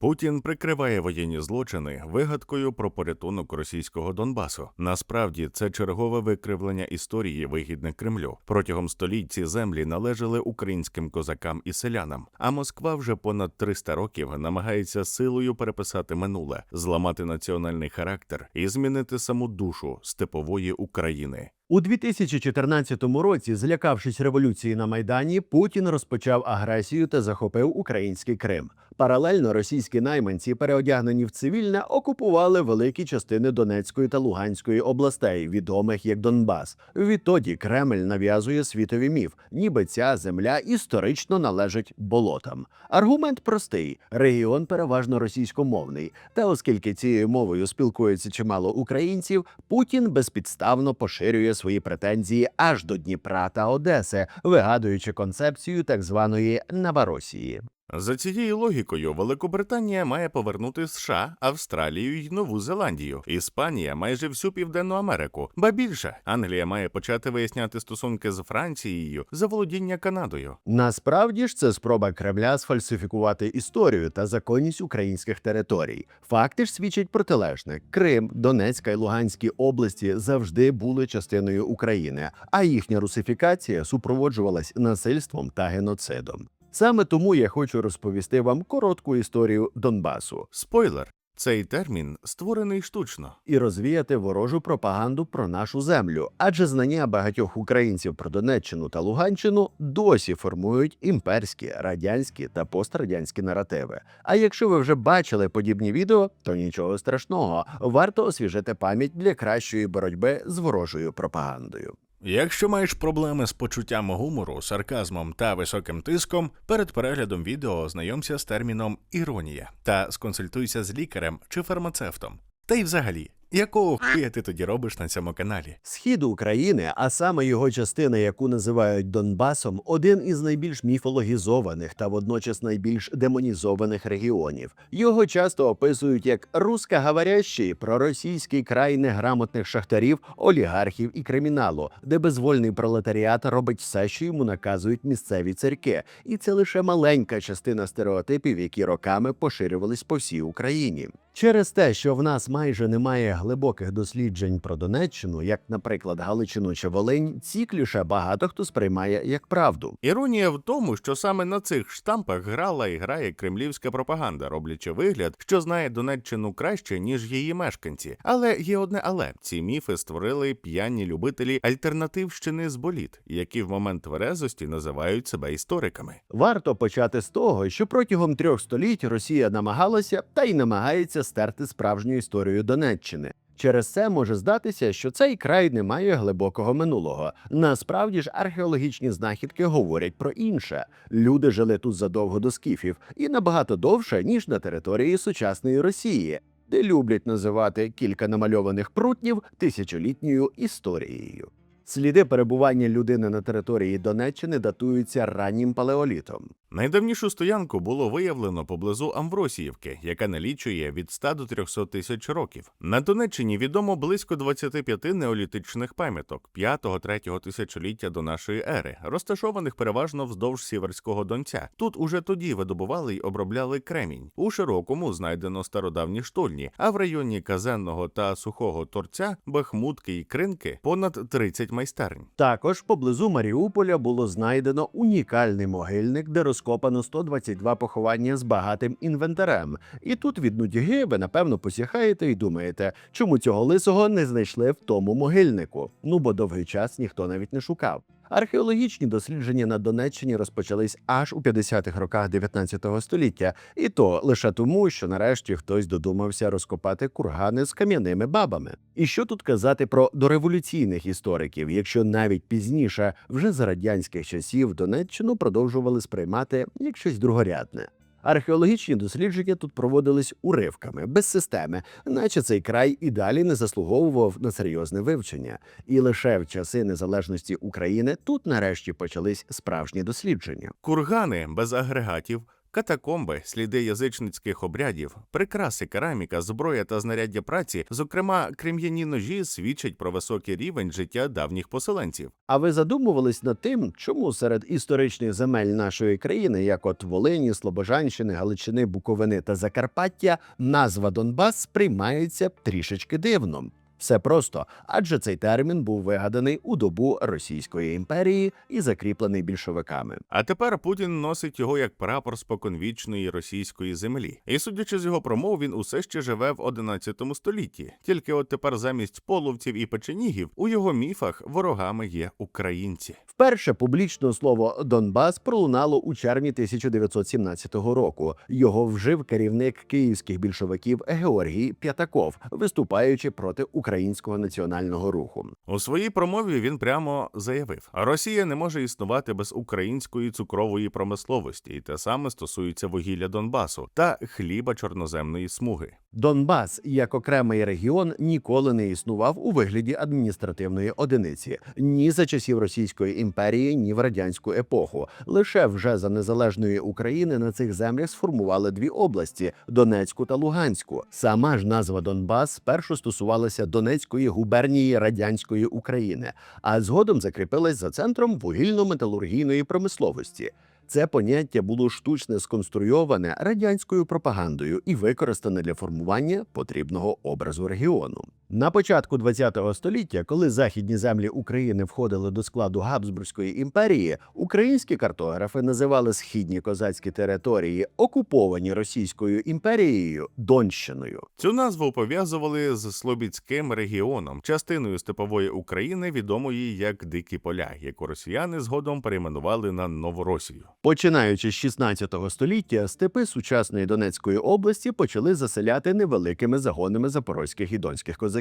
Путін прикриває воєнні злочини вигадкою про порятунок російського Донбасу. Насправді це чергове викривлення історії вигідне Кремлю. Протягом століть ці землі належали українським козакам і селянам. А Москва вже понад 300 років намагається силою переписати минуле, зламати національний характер і змінити саму душу степової України. У 2014 році, злякавшись революції на майдані, Путін розпочав агресію та захопив український Крим. Паралельно російські найманці, переодягнені в цивільне, окупували великі частини Донецької та Луганської областей, відомих як Донбас. Відтоді Кремль нав'язує світові міф, ніби ця земля історично належить болотам. Аргумент простий: регіон переважно російськомовний. Та оскільки цією мовою спілкується чимало українців, Путін безпідставно поширює свої претензії аж до Дніпра та Одеси, вигадуючи концепцію так званої Новоросії. За цією логікою, Великобританія має повернути США, Австралію й Нову Зеландію, Іспанія майже всю Південну Америку. Ба більше Англія має почати виясняти стосунки з Францією за володіння Канадою. Насправді ж це спроба Кремля сфальсифікувати історію та законність українських територій. Факти ж свідчать протилежне: Крим, Донецька і Луганські області завжди були частиною України, а їхня русифікація супроводжувалась насильством та геноцидом. Саме тому я хочу розповісти вам коротку історію Донбасу Спойлер: цей термін створений штучно. і розвіяти ворожу пропаганду про нашу землю, адже знання багатьох українців про Донеччину та Луганщину досі формують імперські, радянські та пострадянські наративи. А якщо ви вже бачили подібні відео, то нічого страшного, варто освіжити пам'ять для кращої боротьби з ворожою пропагандою. Якщо маєш проблеми з почуттям гумору, сарказмом та високим тиском, перед переглядом відео ознайомся з терміном іронія та сконсультуйся з лікарем чи фармацевтом. Та й взагалі, якого хуя ти тоді робиш на цьому каналі? Схід України, а саме його частина, яку називають Донбасом, один із найбільш міфологізованих та водночас найбільш демонізованих регіонів. Його часто описують як русскоговорящий проросійський край неграмотних шахтарів, олігархів і криміналу, де безвольний пролетаріат робить все, що йому наказують місцеві церкви. І це лише маленька частина стереотипів, які роками поширювались по всій Україні. Через те, що в нас майже немає глибоких досліджень про Донеччину, як, наприклад, Галичину чи Волинь, ці кліше багато хто сприймає як правду. Іронія в тому, що саме на цих штампах грала і грає кремлівська пропаганда, роблячи вигляд, що знає Донеччину краще, ніж її мешканці. Але є одне але ці міфи створили п'яні любителі альтернативщини з боліт, які в момент тверезості називають себе істориками. Варто почати з того, що протягом трьох століть Росія намагалася та й намагається стерти справжню історію Донеччини. Через це може здатися, що цей край не має глибокого минулого. Насправді ж археологічні знахідки говорять про інше. Люди жили тут задовго до скіфів і набагато довше, ніж на території сучасної Росії, де люблять називати кілька намальованих прутнів тисячолітньою історією. Сліди перебування людини на території Донеччини датуються раннім палеолітом. Найдавнішу стоянку було виявлено поблизу Амвросіївки, яка налічує від 100 до 300 тисяч років. На Донеччині відомо близько 25 неолітичних пам'яток 5-3 тисячоліття до нашої ери, розташованих переважно вздовж Сіверського Донця. Тут уже тоді видобували й обробляли кремінь. У широкому знайдено стародавні штольні, а в районі казенного та сухого торця, бахмутки й кринки понад 30 майстернь. Також поблизу Маріуполя було знайдено унікальний могильник, де розкопано 122 поховання з багатим інвентарем. І тут від нудьги ви напевно посіхаєте і думаєте, чому цього лисого не знайшли в тому могильнику. Ну бо довгий час ніхто навіть не шукав. Археологічні дослідження на Донеччині розпочались аж у 50-х роках 19 століття, і то лише тому, що нарешті хтось додумався розкопати кургани з кам'яними бабами. І що тут казати про дореволюційних істориків, якщо навіть пізніше, вже за радянських часів, Донеччину продовжували сприймати як щось другорядне. Археологічні дослідження тут проводились уривками, без системи, наче цей край і далі не заслуговував на серйозне вивчення. І лише в часи незалежності України тут нарешті почались справжні дослідження. Кургани без агрегатів, Катакомби, сліди язичницьких обрядів, прикраси, кераміка, зброя та знаряддя праці, зокрема крем'яні ножі, свідчать про високий рівень життя давніх поселенців. А ви задумувались над тим, чому серед історичних земель нашої країни, як от Волині, Слобожанщини, Галичини, Буковини та Закарпаття, назва Донбас сприймається трішечки дивно. Все просто, адже цей термін був вигаданий у добу Російської імперії і закріплений більшовиками. А тепер Путін носить його як прапор споконвічної російської землі. І судячи з його промов, він усе ще живе в 11 столітті. Тільки от тепер замість половців і печенігів у його міфах ворогами є українці. Вперше публічно слово Донбас пролунало у червні 1917 року. Його вжив керівник київських більшовиків Георгій П'ятаков, виступаючи проти українського національного руху. У своїй промові він прямо заявив: Росія не може існувати без української цукрової промисловості, і те саме стосується вугілля Донбасу та хліба чорноземної смуги. Донбас як окремий регіон ніколи не існував у вигляді адміністративної одиниці ні за часів Російської імперії, ні в радянську епоху. Лише вже за незалежної України на цих землях сформували дві області Донецьку та Луганську. Сама ж назва Донбас спершу стосувалася Донецької губернії радянської України, а згодом закріпилась за центром вугільно-металургійної промисловості. Це поняття було штучно сконструйоване радянською пропагандою і використане для формування потрібного образу регіону. На початку ХХ століття, коли західні землі України входили до складу Габсбурзької імперії, українські картографи називали східні козацькі території, окуповані Російською імперією Донщиною. Цю назву пов'язували з Слобідським регіоном, частиною степової України, відомої як Дикі Поля, яку росіяни згодом перейменували на Новоросію. Починаючи з 16 століття, степи сучасної Донецької області почали заселяти невеликими загонами запорозьких і донських козаків.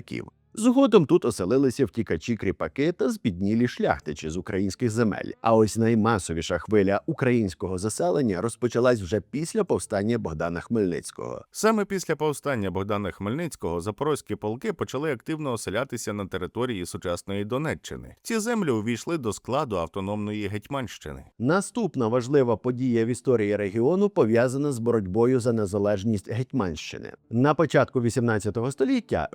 Згодом тут оселилися втікачі кріпаки та збіднілі шляхтичі з українських земель. А ось наймасовіша хвиля українського заселення розпочалась вже після повстання Богдана Хмельницького. Саме після повстання Богдана Хмельницького запорозькі полки почали активно оселятися на території сучасної Донеччини. Ці землі увійшли до складу автономної Гетьманщини. Наступна важлива подія в історії регіону пов'язана з боротьбою за незалежність Гетьманщини. На початку 18 століття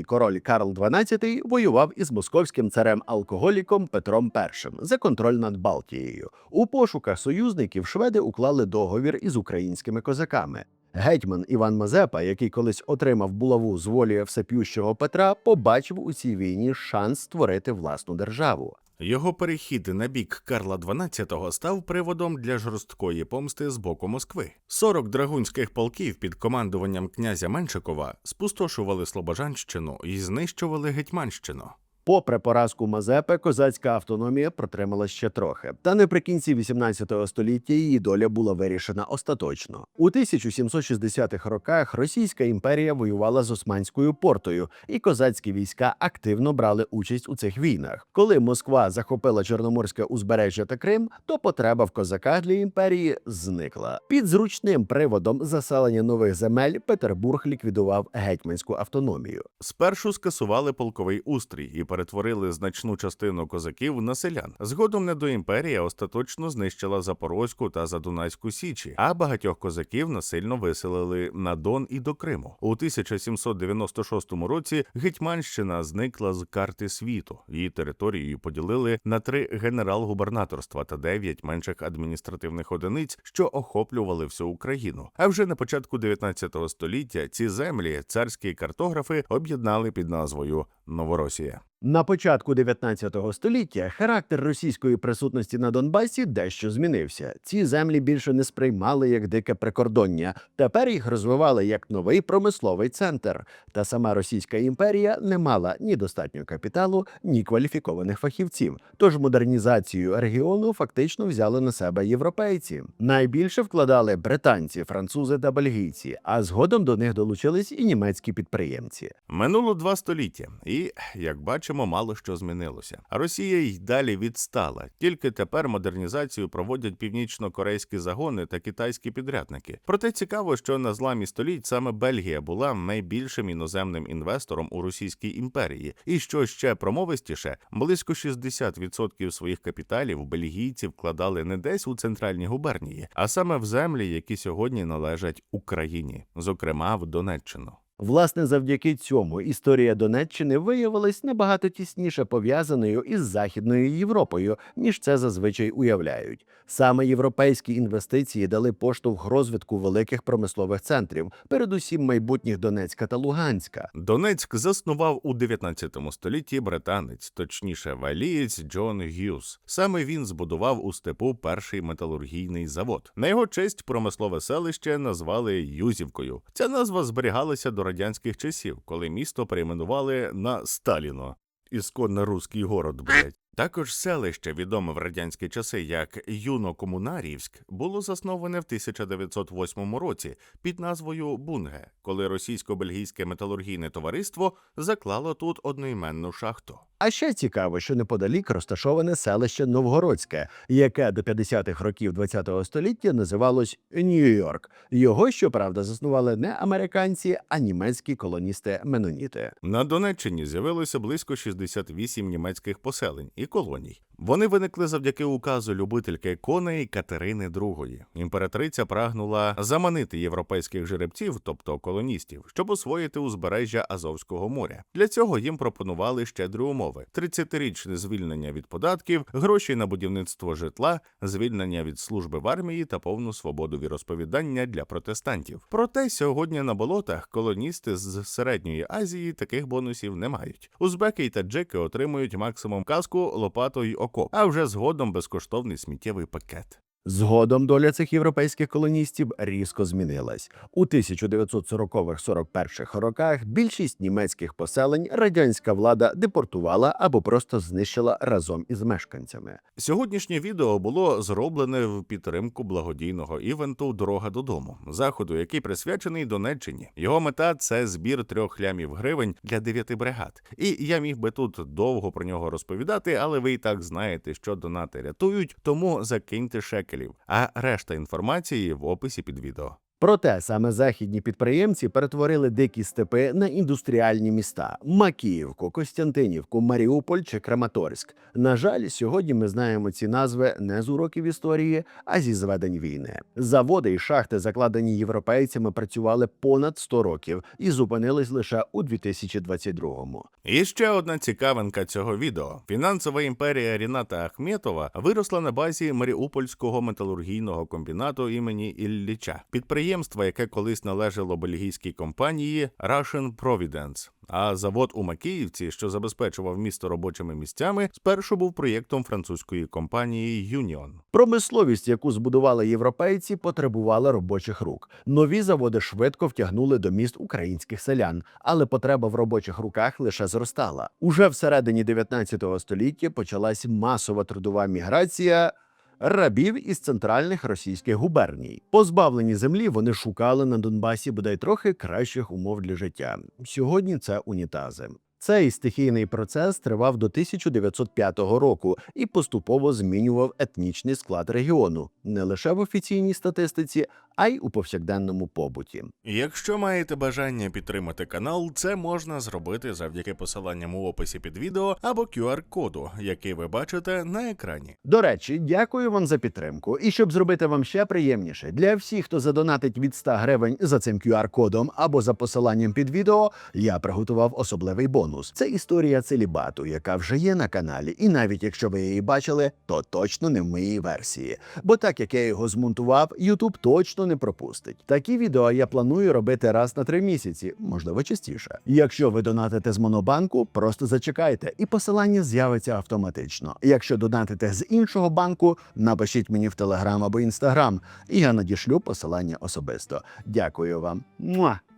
шведський король Карл XII воював із московським царем алкоголіком Петром І за контроль над Балтією. У пошуках союзників шведи уклали договір із українськими козаками. Гетьман Іван Мазепа, який колись отримав булаву з волі всеп'ющого Петра, побачив у цій війні шанс створити власну державу. Його перехід на бік Карла XII став приводом для жорсткої помсти з боку Москви. 40 драгунських полків під командуванням князя Меншикова спустошували Слобожанщину і знищували Гетьманщину. Попри поразку Мазепи, козацька автономія протримала ще трохи. Та наприкінці 18 століття її доля була вирішена остаточно. У 1760-х роках Російська імперія воювала з Османською портою, і козацькі війська активно брали участь у цих війнах. Коли Москва захопила Чорноморське узбережжя та Крим, то потреба в козаках для імперії зникла. Під зручним приводом заселення нових земель Петербург ліквідував гетьманську автономію. Спершу скасували полковий устрій і перетворили значну частину козаків на селян. Згодом недоімперія остаточно знищила Запорозьку та Задунайську січі, а багатьох козаків насильно виселили на Дон і до Криму. У 1796 році Гетьманщина зникла з карти світу. Її територію поділили на три генерал-губернаторства та дев'ять менших адміністративних одиниць, що охоплювали всю Україну. А вже на початку 19 століття ці землі царські картографи об'єднали під назвою Новоросія. На початку 19 століття характер російської присутності на Донбасі дещо змінився. Ці землі більше не сприймали як дике прикордоння. Тепер їх розвивали як новий промисловий центр. Та сама Російська імперія не мала ні достатньо капіталу, ні кваліфікованих фахівців. Тож модернізацію регіону фактично взяли на себе європейці. Найбільше вкладали британці, французи та бельгійці, а згодом до них долучились і німецькі підприємці. Минуло два століття, і як бачимо. Бачимо, мало що змінилося. А Росія й далі відстала. Тільки тепер модернізацію проводять північно-корейські загони та китайські підрядники. Проте цікаво, що на зламі століть саме Бельгія була найбільшим іноземним інвестором у Російській імперії. І що ще промовистіше, близько 60% своїх капіталів бельгійці вкладали не десь у центральній губернії, а саме в землі, які сьогодні належать Україні, зокрема в Донеччину. Власне, завдяки цьому історія Донеччини виявилась набагато тісніше пов'язаною із Західною Європою, ніж це зазвичай уявляють. Саме європейські інвестиції дали поштовх розвитку великих промислових центрів, передусім майбутніх Донецька та Луганська. Донецьк заснував у 19 столітті британець, точніше валієць Джон Г'юз. Саме він збудував у степу перший металургійний завод. На його честь промислове селище назвали Юзівкою. Ця назва зберігалася до радянських часів, коли місто перейменували на Сталіно. Ісконно руський город, блять. Також селище, відоме в радянські часи як Юно-Комунарівськ, було засноване в 1908 році під назвою Бунге, коли російсько-бельгійське металургійне товариство заклало тут одноіменну шахту. А ще цікаво, що неподалік розташоване селище Новгородське, яке до 50-х років ХХ століття називалось Нью-Йорк. Його, щоправда, заснували не американці, а німецькі колоністи-меноніти. На Донеччині з'явилося близько 68 німецьких поселень і колоній. Вони виникли завдяки указу любительки коней Катерини II. Імператриця прагнула заманити європейських жеребців, тобто колоністів, щоб освоїти узбережжя Азовського моря. Для цього їм пропонували щедрі умови: 30-річне звільнення від податків, гроші на будівництво житла, звільнення від служби в армії та повну свободу віросповідання для протестантів. Проте сьогодні на болотах колоністи з середньої Азії таких бонусів не мають. Узбеки й таджики отримують максимум каску, лопату й окоп, а вже згодом безкоштовний сміттєвий пакет. Згодом доля цих європейських колоністів різко змінилась. У 1940-41 роках більшість німецьких поселень радянська влада депортувала або просто знищила разом із мешканцями. Сьогоднішнє відео було зроблене в підтримку благодійного івенту Дорога додому, заходу, який присвячений Донеччині. Його мета це збір трьох лямів гривень для дев'яти бригад. І я міг би тут довго про нього розповідати, але ви і так знаєте, що донати рятують, тому закиньте шекелів. А решта інформації в описі під відео. Проте саме західні підприємці перетворили дикі степи на індустріальні міста: Макіївку, Костянтинівку, Маріуполь чи Краматорськ. На жаль, сьогодні ми знаємо ці назви не з уроків історії, а зі зведень війни. Заводи і шахти, закладені європейцями, працювали понад 100 років і зупинились лише у 2022-му. І ще одна цікавинка цього відео: фінансова імперія Ріната Ахметова виросла на базі Маріупольського металургійного комбінату імені Ілліча, підприємства, яке колись належало бельгійській компанії Russian Providence. А завод у Макіївці, що забезпечував місто робочими місцями, спершу був проєктом французької компанії Union. Промисловість, яку збудували європейці, потребувала робочих рук. Нові заводи швидко втягнули до міст українських селян, але потреба в робочих руках лише зростала. Уже всередині 19 століття почалась масова трудова міграція. Рабів із центральних російських губерній, позбавлені землі, вони шукали на Донбасі бодай трохи кращих умов для життя. Сьогодні це унітази. Цей стихійний процес тривав до 1905 року і поступово змінював етнічний склад регіону не лише в офіційній статистиці, а й у повсякденному побуті. Якщо маєте бажання підтримати канал, це можна зробити завдяки посиланням у описі під відео або QR-коду, який ви бачите на екрані. До речі, дякую вам за підтримку. І щоб зробити вам ще приємніше, для всіх, хто задонатить від 100 гривень за цим QR-кодом або за посиланням під відео, я приготував особливий бонус. Це історія целібату, яка вже є на каналі. І навіть якщо ви її бачили, то точно не в моїй версії. Бо так як я його змонтував, YouTube точно не пропустить. Такі відео я планую робити раз на три місяці, можливо, частіше. Якщо ви донатите з монобанку, просто зачекайте, і посилання з'явиться автоматично. Якщо донатите з іншого банку, напишіть мені в Телеграм або Інстаграм, і я надішлю посилання особисто. Дякую вам. Муа!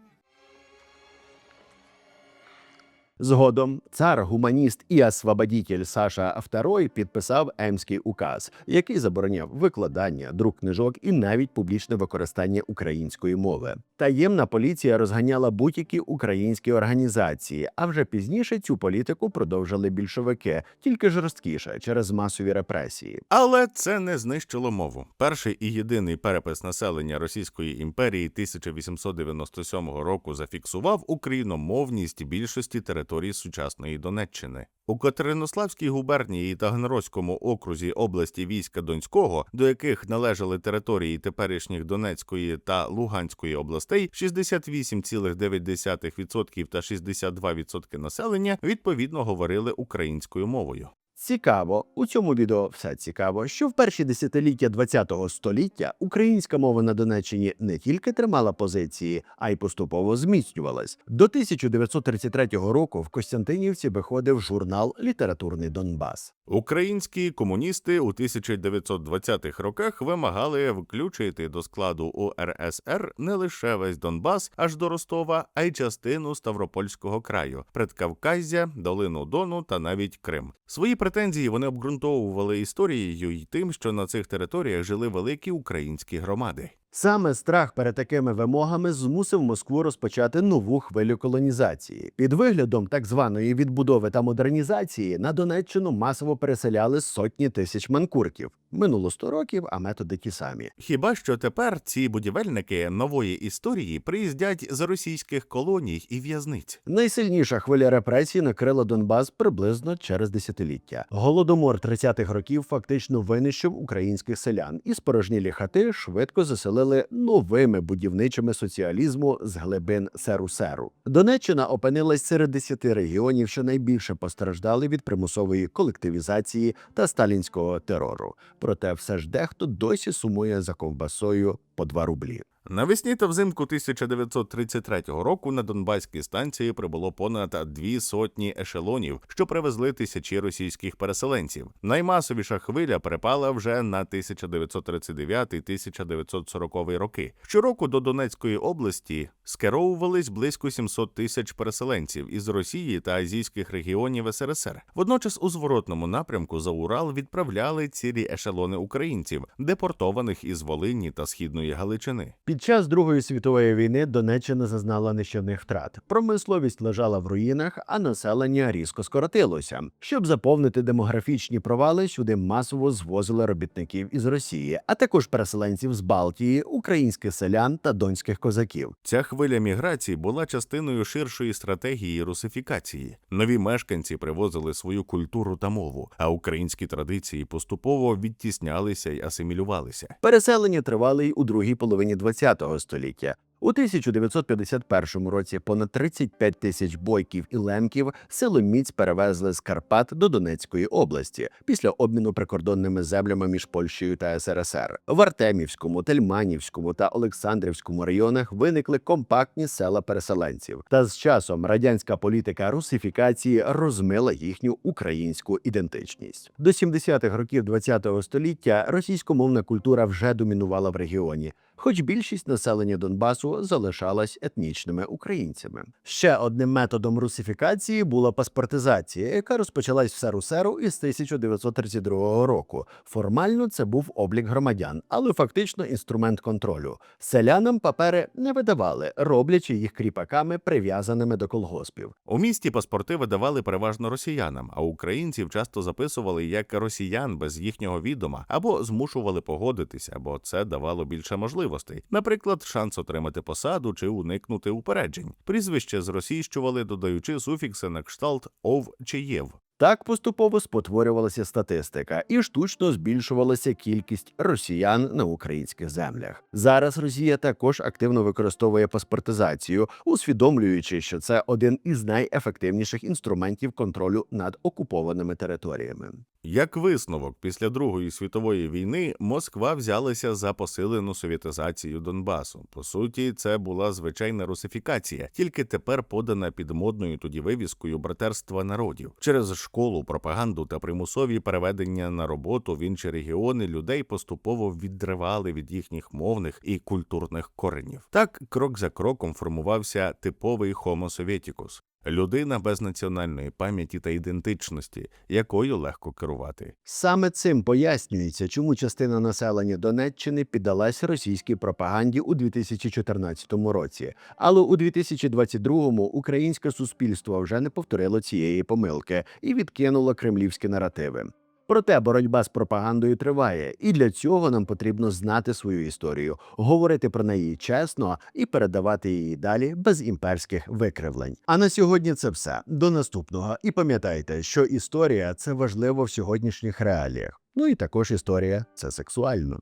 Згодом цар, гуманіст і освободітель Саша II підписав Емський указ, який забороняв викладання, друк книжок і навіть публічне використання української мови. Таємна поліція розганяла будь-які українські організації, а вже пізніше цю політику продовжили більшовики, тільки жорсткіше через масові репресії. Але це не знищило мову. Перший і єдиний перепис населення Російської імперії 1897 року зафіксував україномовність більшості територій сучасної Донеччини. У Катеринославській губернії та Гнерозькому окрузі області війська Донського, до яких належали території теперішніх Донецької та Луганської областей, 68,9% та 62% населення відповідно говорили українською мовою. Цікаво, у цьому відео все цікаво, що в перші десятиліття ХХ століття українська мова на Донеччині не тільки тримала позиції, а й поступово зміцнювалась. До 1933 року в Костянтинівці виходив журнал Літературний Донбас. Українські комуністи у 1920-х роках вимагали включити до складу УРСР не лише весь Донбас аж до Ростова, а й частину Ставропольського краю, Предкавказя, долину Дону та навіть Крим. Свої претензії вони обґрунтовували історією й тим, що на цих територіях жили великі українські громади. Саме страх перед такими вимогами змусив Москву розпочати нову хвилю колонізації. Під виглядом так званої відбудови та модернізації на Донеччину масово переселяли сотні тисяч манкуртів. Минуло 100 років, а методи ті самі. Хіба що тепер ці будівельники нової історії приїздять з російських колоній і в'язниць? Найсильніша хвиля репресій накрила Донбас приблизно через десятиліття. Голодомор 30-х років фактично винищив українських селян, і спорожнілі хати швидко заселили новими будівничими соціалізму з глибин Серу-Серу. Донеччина опинилась серед десяти регіонів, що найбільше постраждали від примусової колективізації та сталінського терору. Проте все ж дехто досі сумує за ковбасою по 2 рублі. Навесні та взимку 1933 року на Донбаські станції прибуло понад дві сотні ешелонів, що привезли тисячі російських переселенців. Наймасовіша хвиля припала вже на 1939-1940 роки. Щороку до Донецької області скеровувались близько 700 тисяч переселенців із Росії та азійських регіонів СРСР. Водночас у зворотному напрямку за Урал відправляли цілі ешелони українців, депортованих із Волині та східної Галичини. Під час Другої світової війни Донеччина зазнала нищівних втрат. Промисловість лежала в руїнах, а населення різко скоротилося. Щоб заповнити демографічні провали, сюди масово звозили робітників із Росії, а також переселенців з Балтії, українських селян та донських козаків. Ця хвиля міграції була частиною ширшої стратегії русифікації. Нові мешканці привозили свою культуру та мову, а українські традиції поступово відтіснялися й асимілювалися. Переселення тривали й у другій половині ХХ століття. У 1951 році понад 35 тисяч бойків і лемків силоміць перевезли з Карпат до Донецької області після обміну прикордонними землями між Польщею та СРСР. В Артемівському, Тельманівському та Олександрівському районах виникли компактні села переселенців. Та з часом радянська політика русифікації розмила їхню українську ідентичність. До 70-х років ХХ століття російськомовна культура вже домінувала в регіоні хоч більшість населення Донбасу залишалась етнічними українцями. Ще одним методом русифікації була паспортизація, яка розпочалась в Серу-Серу із 1932 року. Формально це був облік громадян, але фактично інструмент контролю. Селянам папери не видавали, роблячи їх кріпаками, прив'язаними до колгоспів. У місті паспорти видавали переважно росіянам, а українців часто записували як росіян без їхнього відома або змушували погодитися, бо це давало більше можливостей. Наприклад, шанс отримати посаду чи уникнути упереджень. Прізвище зросійщували, додаючи суфікси на кшталт ов чи єв. Так поступово спотворювалася статистика і штучно збільшувалася кількість росіян на українських землях. Зараз Росія також активно використовує паспортизацію, усвідомлюючи, що це один із найефективніших інструментів контролю над окупованими територіями. Як висновок, після Другої світової війни Москва взялася за посилену совєтизацію Донбасу. По суті, це була звичайна русифікація, тільки тепер подана під модною тоді вивіскою братерства народів. Через школу, пропаганду та примусові переведення на роботу в інші регіони людей поступово відривали від їхніх мовних і культурних коренів. Так, крок за кроком формувався типовий Homo Sovieticus. Людина без національної пам'яті та ідентичності, якою легко керувати. Саме цим пояснюється, чому частина населення Донеччини піддалась російській пропаганді у 2014 році. Але у 2022-му українське суспільство вже не повторило цієї помилки і відкинуло кремлівські наративи. Проте боротьба з пропагандою триває, і для цього нам потрібно знати свою історію, говорити про неї чесно і передавати її далі без імперських викривлень. А на сьогодні це все. До наступного. І пам'ятайте, що історія це важливо в сьогоднішніх реаліях. Ну і також історія це сексуально.